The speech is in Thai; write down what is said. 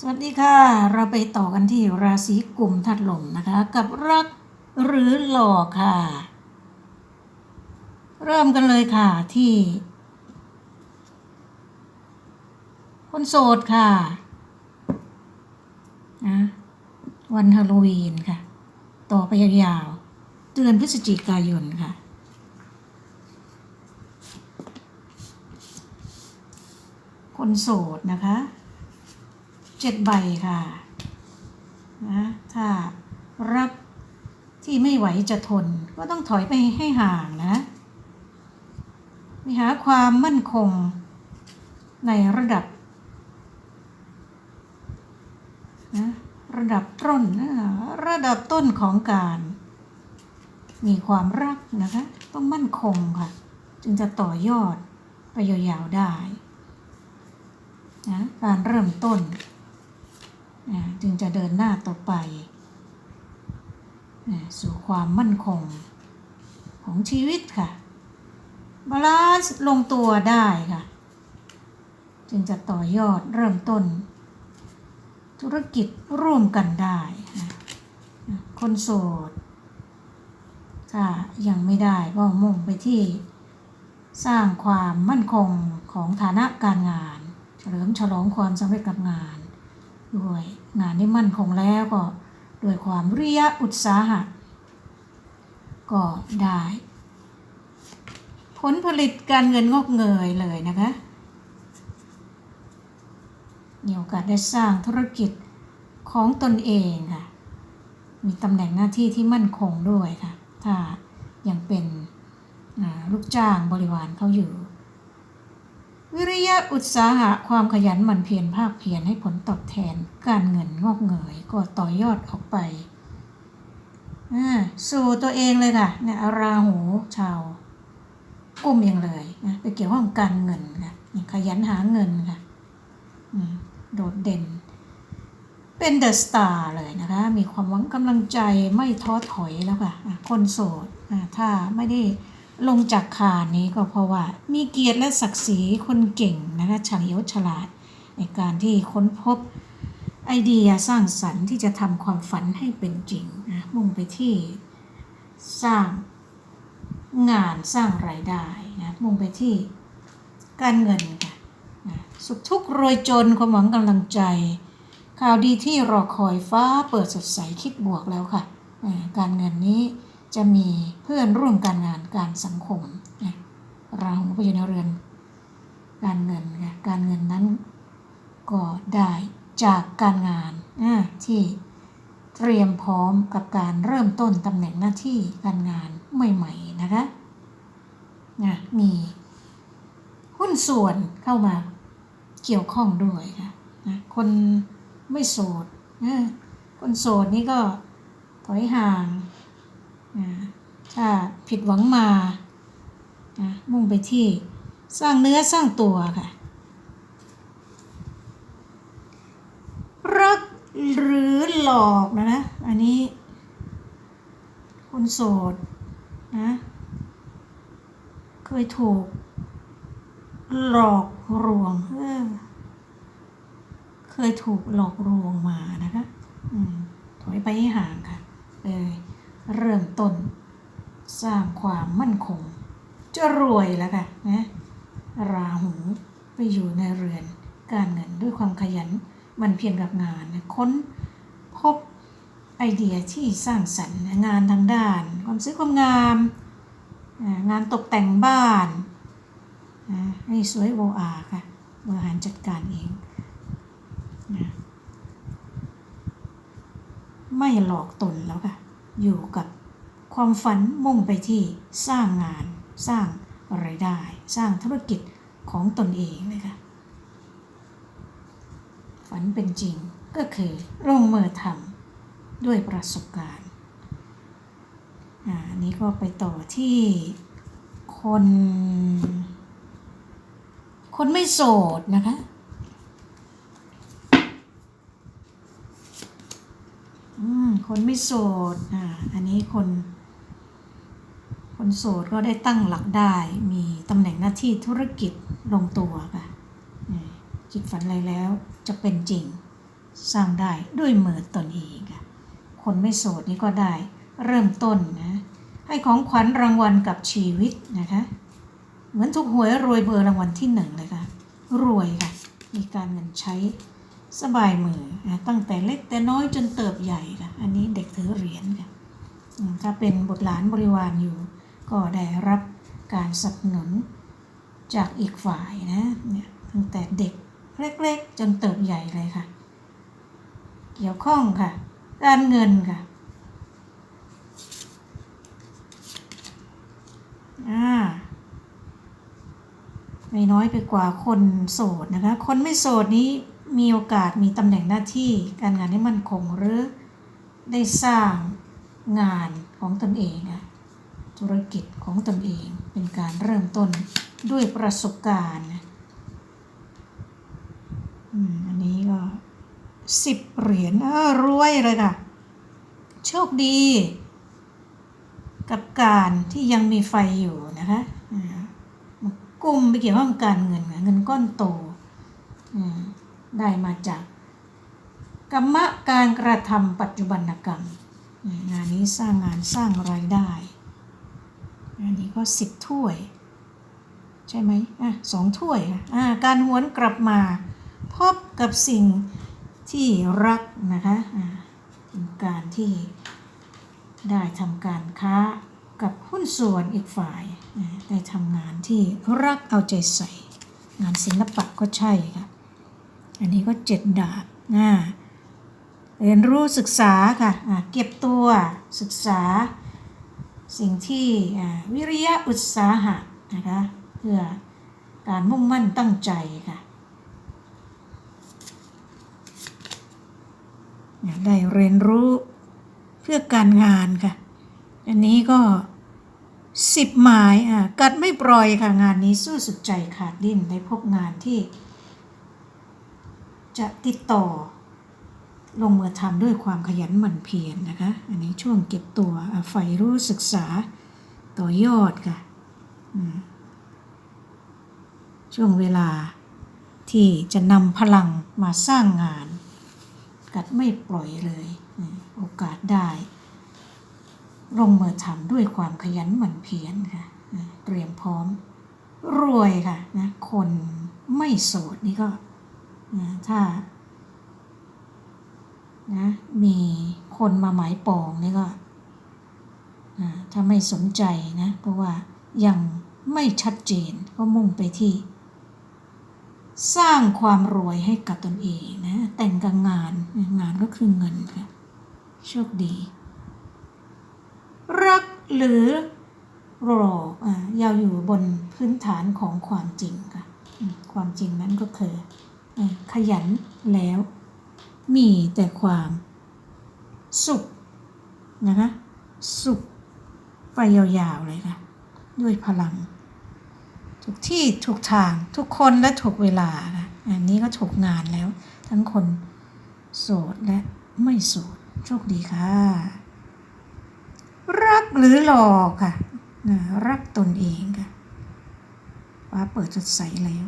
สวัสดีค่ะ เราไปต่อกันที่ราศีกลุ่มถัดลมนะคะ กับรักหรือหลอกค่ะ เริ่มกันเลยค่ะที่ คนโสดค่ะนะวันฮาโลวีนค่ะ ต่อไปยาวๆเดือนพฤศจิกายนค่ะคนโสดนะคะ เจ็ดใบค่ะนะถ้ารักที่ไม่ไหวจะทนก็ต้องถอยไปให้ห่างนะไปหาความมั่นคงในระดับนะระดับต้นนะระดับต้นของการ มีความรักนะคะ ต้องมั่นคงค่ะ จึงจะต่อยอดไปยาวๆได้นะการเริ่มต้น จึงจะเดินหน้าต่อไป สู่ความมั่นคงของชีวิตค่ะบาลานซ์ลงตัวได้ค่ะ จึงจะต่อยอดเริ่มต้น ธุรกิจร่วมกันได้คนโสดถ้ายังไม่ได้ก็มุ่งไปที่สร้างความมั่นคงของฐานะการงาน เฉลิมฉลองความสำเร็จกับงาน ด้วยงานที่มั่นคงแล้วก็ด้วยความวิริยอุตสาหะ ก็ได้ ผลผลิตการเงินงอกเงยเลยนะคะมีโอกาสได้สร้างธุรกิจของตนเองค่ะ มีตำแหน่งหน้าที่ที่มั่นคงด้วยค่ะ ถ้ายังเป็นลูกจ้างบริวารเขาอยู่ วิริยะอุตสาหะความขยันหมั่นเพียรภาคเพียรให้ผลตอบแทน การเงินงอกเงยก็ต่อยอดออกไปสู่ตัวเองเลยค่ะเนี่ยราหูชาวกุมยังเลยนะไปเกี่ยวข้องการเงินค่ะขยันหาเงินค่ะโดดเด่น เป็นเดอะสตาร์เลยนะคะ มีความหวังกำลังใจไม่ท้อถอยแล้วค่ะ คนโสดถ้าไม่ได้ ลงจากคานี้ก็เพราะว่า มีเกียรติและศักดิ์ศรีคนเก่งนะคะฉลียวฉลาด ในการที่ค้นพบไอเดียสร้างสรรค์ที่จะทำความฝันให้เป็นจริงนะมุ่งไปที่สร้างงานสร้างรายได้นะมุ่งไปที่การเงินค่ะนะสุขทุกข์โรยจนความหวังกำลังใจ ข่าวดีที่รอคอยฟ้าเปิดสดใสคิดบวกแล้วค่ะ การเงินนี้ จะมีเพื่อนร่วมการงานการสังคมนะราหูไปอยู่ในเรือน การเงินค่ะการเงินนั้นก็ได้จากการงานที่เตรียมพร้อมกับการเริ่มต้นตำแหน่งหน้าที่การงานใหม่ๆนะคะนะมีหุ้นส่วนเข้ามาเกี่ยวข้องด้วยค่ะนะคนไม่โสดนะคนโสดนี่ก็ถอยห่าง ถ้าผิดหวังมานะมุ่งไปที่สร้างเนื้อสร้างตัวค่ะ รักหรือหลอกนะนะ อันนี้คนโสดนะ เคยถูก หลอกลวงเออเคยถูกหลอกลวงมานะคะถอยไปให้ห่างค่ะเลยเริ่มต้น สร้างความมั่นคง จะรวยแล้วค่ะนะราหูไปอยู่ในเรือน การเงินด้วยความขยันมันเพียรกับงานค้นพบไอเดียที่สร้างสรรค์งานทางด้าน ความสวยความงาม งานตกแต่งบ้านให้สวยโออาค่ะบริหารจัดการเองไม่หลอกตนแล้วค่ะ อยู่กับ ความฝันมุ่งไปที่สร้างงานสร้างไรายได้ สร้างธุรกิจของตนเองเลยค่ะฝันเป็นจริงก็คือลงมือทำด้วยประสบการณ์อ่าอันนี้ก็ไปต่อที่คน คนไม่โสดนะคะอืมคนไม่โสดอ่าอันนี้คน คนโสดก็ได้ตั้งหลักได้ มีตำแหน่งหน้าที่ธุรกิจลงตัวค่ะคิดฝันอะไรแล้วจะเป็นจริงสร้างได้ด้วยมือตนเองค่ะคนไม่โสดนี่ก็ได้เริ่มต้นนะ ให้ของขวัญรางวัลกับชีวิตนะคะ เหมือนถูกหวยรวยเบอร์รางวัลที่หนึ่งเลยค่ะ รวยค่ะ มีการเงินใช้สบายมือนะตั้งแต่เล็กแต่น้อยจนเติบใหญ่ค่ะ อันนี้เด็กถือเหรียญค่ะถ้าเป็นบุตรหลานบริวารอยู่ ก็ได้รับการสนับสนุนจากอีกฝ่ายนะเนี่ยตั้งแต่เด็กเล็กๆ จนเติบใหญ่เลยค่ะ เกี่ยวข้องค่ะการเงินค่ะไม่น้อยไปกว่าคนโสดนะคะ คนไม่โสดนี้มีโอกาสมีตำแหน่งหน้าที่การงานที่มั่นคงหรือได้สร้างงานของตนเองอะ ธุรกิจของตนเองเป็นการเริ่มต้นด้วยประสบการณ์อันนี้ก็สิบเหรียญเออรวยเลยค่ะ โชคดี กับการที่ยังมีไฟอยู่นะคะอ่ากลุ่มไปเกี่ยวข้องกับการเงินเงินก้อนโตได้มาจากกรรมะการกระทำปัจจุบันกรรมอืมงานนี้สร้างงานสร้างรายได้ อันนี้ก็สิบถ้วย ใช่ไหมอะสองถ้วยค่ะอ่าการหวนกลับมา พบกับสิ่งที่รักนะคะอ่าการที่ได้ทำการค้ากับหุ้นส่วนอีกฝ่ายได้ทำงานที่รักเอาใจใส่ งานศิลปะก็ใช่ค่ะ อันนี้ก็เจ็ดดาบนะเรียนรู้ศึกษาค่ะ เก็บตัวศึกษา สิ่งที่วิริยะอุตสาหะนะคะเพื่อการมุ่งมั่นตั้งใจค่ะได้เรียนรู้เพื่อการงานค่ะ อันนี้ก็สิบหมายอะกัดไม่ปล่อยค่ะงานนี้สู้สุดใจขาดดิ้นได้พบงานที่จะติดต่อ ลงมือทำด้วยความขยันหมั่นเพียรนะคะ อันนี้ช่วงเก็บตัวอะใฝ่รู้ศึกษาต่อยอดค่ะช่วงเวลาที่จะนำพลังมาสร้างงาน กัดไม่ปล่อยเลย โอกาสได้ ลงมือทำด้วยความขยันหมั่นเพียรค่ะเตรียมพร้อมรวยค่ะนะคนไม่โสดนี่ก็ถ้า นะมีคนมาหมายปองนี่ก็ถ้าไม่สนใจนะ เพราะว่ายังไม่ชัดเจนก็มุ่งไปที่ สร้างความรวยให้กับตนเองนะ แต่งกับงานงานก็คือเงินค่ะโชคดี รักหรือรออ่ายาวอยู่บนพื้นฐานของความจริงค่ะ ความจริงนั้นก็คือขยันแล้ว มีแต่ความสุขนะคะสุขไปยาวๆเลยค่ะ ด้วยพลัง ทุกที่ทุกทางทุกคนและถูกเวลาค่ะอันนี้ก็ถูกงานแล้ว ทั้งคนโสดและไม่โสดโชคดีค่ะ รักหรือหลอกค่ะ รักตนเองค่ะฟ้าเปิดสดใสแล้ว